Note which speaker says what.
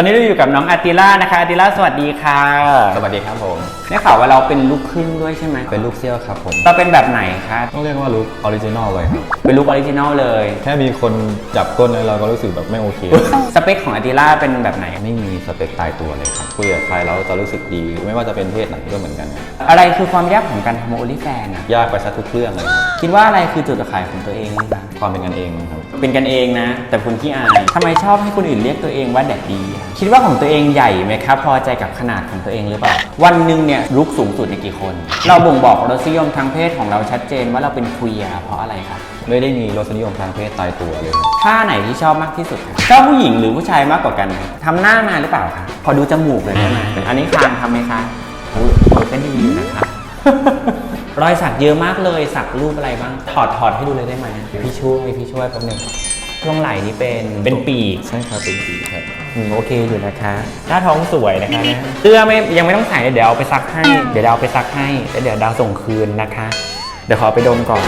Speaker 1: ตอนนี้เราอยู่กับน้องอาติล่านะคะอาติล่าสวัสดีค่ะ
Speaker 2: สวัสดีครับผม
Speaker 1: ได้ข่าวว่าเราเป็นลูกครึ่งด้วยใช่ไหม
Speaker 2: เป็นลูกเซี่ยวครับผม
Speaker 1: เราเป็นแบบไหนคะ
Speaker 2: ต้องเรียกว่าลูกออริจินอลเลยครับ
Speaker 1: เป็นลูกออริจินอลเลย
Speaker 2: แค่มีคนจับก้นแล้วเราก็รู้สึกแบบไม่โอเค
Speaker 1: สเปคของอาติล่าเป็นแบบไหน
Speaker 2: ไม่มีสเปคตายตัวเลยครับคุยกับใครแล้วจะรู้สึกดี ไม่ว่าจะเป็นเพศไหนก็เหมือนกันครับ
Speaker 1: อะไรคือความยากของการทำโอลิแฟนอะ
Speaker 2: ยากไปซะทุกเรื่องเลยครับ
Speaker 1: คิดว่าอะไรคือจุดขายของตัวเองบ้าง คะ
Speaker 2: ความเป็นกันเองครับ
Speaker 1: เป็นกันเองนะ แต่คุณขี้อายทำไมชอบให้คนอื่นเรียกตัวเองว่าแดดดีอะคิดว่าของตัวเองใหญ่ไหมครับ พอใจกับขนาดของตัวเองหรือเปล่าวันหนึ่งเนี่ยลุกสูงสุดในกี่คน เราบ่งบอกรสนิยมทางเพศของเราชัดเจนว่าเราเป็นคุยอะเพราะอะไรครับ
Speaker 2: ไม่ได้มีรสนิยมทางเพศตายตัวเลยครับ
Speaker 1: ท่าไหนที่ชอบมากที่สุดครับชอบผู้หญิงหรือผู้ชายมากกว่ากันครับทำหน้ามาหรือเปล่าคะขอดูจมูกเลยได้ไหมอันนี้คางทำไหมคะโอ้ยโอ้ยก็ดีอยู่นะคะ รอยสักเยอะมากเลย สักรูปอะไรบ้าง ถอดถอดให้ดูเลยได้ไหมพี่ช่วยพี่ช่วยแป๊บหนึงช่วงไหล่นี่เป็นเป็นปีก
Speaker 2: ใช่ครับเป็นสีครับ
Speaker 1: อืมโอเคอยู่นะคะหน้าท้องสวยนะคะเสื้อไม่ยังไม่ต้องใส่เดี๋ยวเอาไปซักให้ เดี๋ยวดาวไปซักให้แล้วเดี๋ยวดาวส่งคืนนะคะ เดี๋ยวขอไปดมก่อน